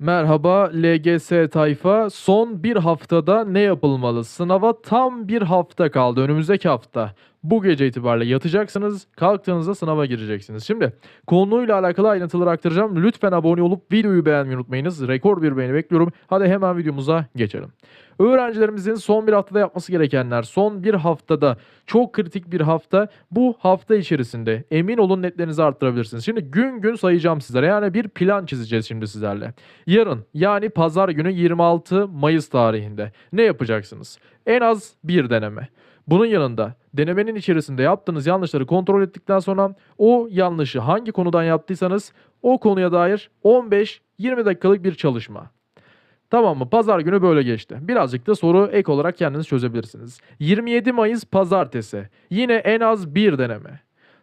Merhaba LGS tayfa. Son bir haftada ne yapılmalı? Sınava tam bir hafta kaldı. Önümüzdeki hafta. Bu gece itibariyle yatacaksınız. Kalktığınızda sınava gireceksiniz. Şimdi konuyla alakalı ayrıntıları aktaracağım. Lütfen abone olup videoyu beğenmeyi unutmayınız. Rekor bir beğeni bekliyorum. Hadi hemen videomuza geçelim. Öğrencilerimizin son bir haftada yapması gerekenler, son bir haftada çok kritik bir hafta. Bu hafta içerisinde emin olun netlerinizi arttırabilirsiniz. Şimdi gün gün sayacağım sizlere. Yani bir plan çizeceğiz şimdi sizlerle. Yarın yani pazar günü 26 Mayıs tarihinde ne yapacaksınız? En az bir deneme. Bunun yanında denemenin içerisinde yaptığınız yanlışları kontrol ettikten sonra o yanlışı hangi konudan yaptıysanız o konuya dair 15-20 dakikalık bir çalışma. Tamam mı? Pazar günü böyle geçti. Birazcık da soru ek olarak kendiniz çözebilirsiniz. 27 Mayıs pazartesi. Yine en az bir deneme.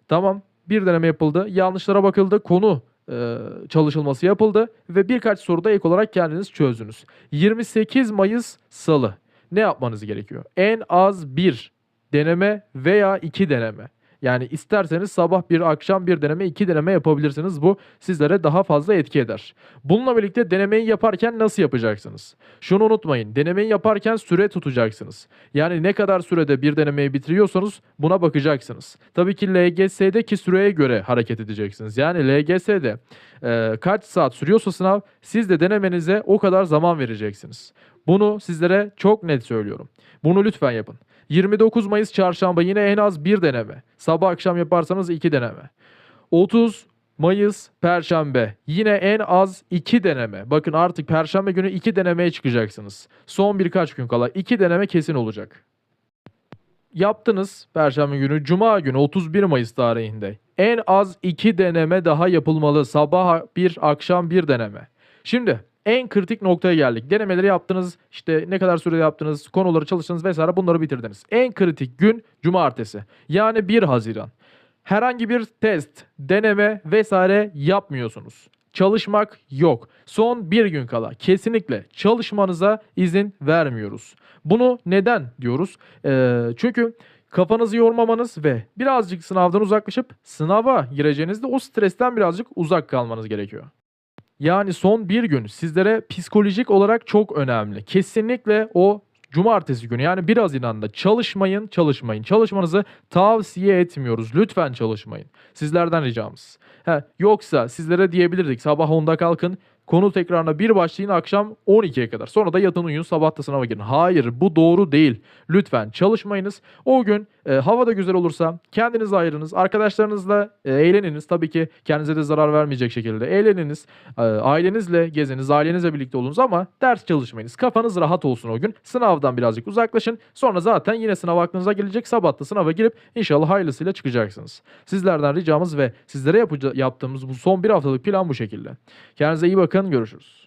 Tamam. Bir deneme yapıldı. Yanlışlara bakıldı. Konu e, çalışılması yapıldı. Ve birkaç soruda ek olarak kendiniz çözdünüz. 28 Mayıs Salı. Ne yapmanız gerekiyor? En az bir deneme veya iki deneme. Yani isterseniz sabah bir, akşam bir deneme, iki deneme yapabilirsiniz. Bu sizlere daha fazla etki eder. Bununla birlikte denemeyi yaparken nasıl yapacaksınız? Şunu unutmayın. Denemeyi yaparken süre tutacaksınız. Yani ne kadar sürede bir denemeyi bitiriyorsanız buna bakacaksınız. Tabii ki LGS'deki süreye göre hareket edeceksiniz. Yani LGS'de e, kaç saat sürüyorsa sınav siz de denemenize o kadar zaman vereceksiniz. Bunu sizlere çok net söylüyorum. Bunu lütfen yapın. 29 Mayıs çarşamba yine en az bir deneme. Sabah akşam yaparsanız iki deneme. 30 Mayıs Perşembe yine en az 2 deneme. Bakın artık Perşembe günü 2 denemeye çıkacaksınız. Son birkaç gün kala 2 deneme kesin olacak. Yaptınız Perşembe günü. Cuma günü 31 Mayıs tarihinde en az 2 deneme daha yapılmalı. Sabah bir, akşam bir deneme. Şimdi en kritik noktaya geldik. Denemeleri yaptınız, işte ne kadar sürede yaptınız, konuları çalıştınız vesaire bunları bitirdiniz. En kritik gün cumartesi. Yani 1 Haziran. Herhangi bir test, deneme vesaire yapmıyorsunuz. Çalışmak yok. Son bir gün kala kesinlikle çalışmanıza izin vermiyoruz. Bunu neden diyoruz? Ee, çünkü kafanızı yormamanız ve birazcık sınavdan uzaklaşıp sınava gireceğinizde o stresten birazcık uzak kalmanız gerekiyor. Yani son bir gün sizlere psikolojik olarak çok önemli. Kesinlikle o cumartesi günü yani 1 Haziran'da çalışmayın, çalışmayın. Çalışmanızı tavsiye etmiyoruz. Lütfen çalışmayın. Sizlerden ricamız. He, yoksa sizlere diyebilirdik sabah 10'da kalkın, konu tekrarına bir başlayın akşam 12'ye kadar. Sonra da yatın uyuyun sabah da sınava girin. Hayır bu doğru değil. Lütfen çalışmayınız. O gün e, hava da güzel olursa kendiniz ayırınız. Arkadaşlarınızla e, eğleniniz. Tabii ki kendinize de zarar vermeyecek şekilde eğleniniz. E, ailenizle geziniz. Ailenizle birlikte olunuz ama ders çalışmayınız. Kafanız rahat olsun o gün. Sınavdan birazcık uzaklaşın. Sonra zaten yine sınav aklınıza gelecek. Sabah da sınava girip inşallah hayırlısıyla çıkacaksınız. Sizlerden ricamız ve sizlere yaptığımız bu son bir haftalık plan bu şekilde. Kendinize iyi bakın. Görüşürüz.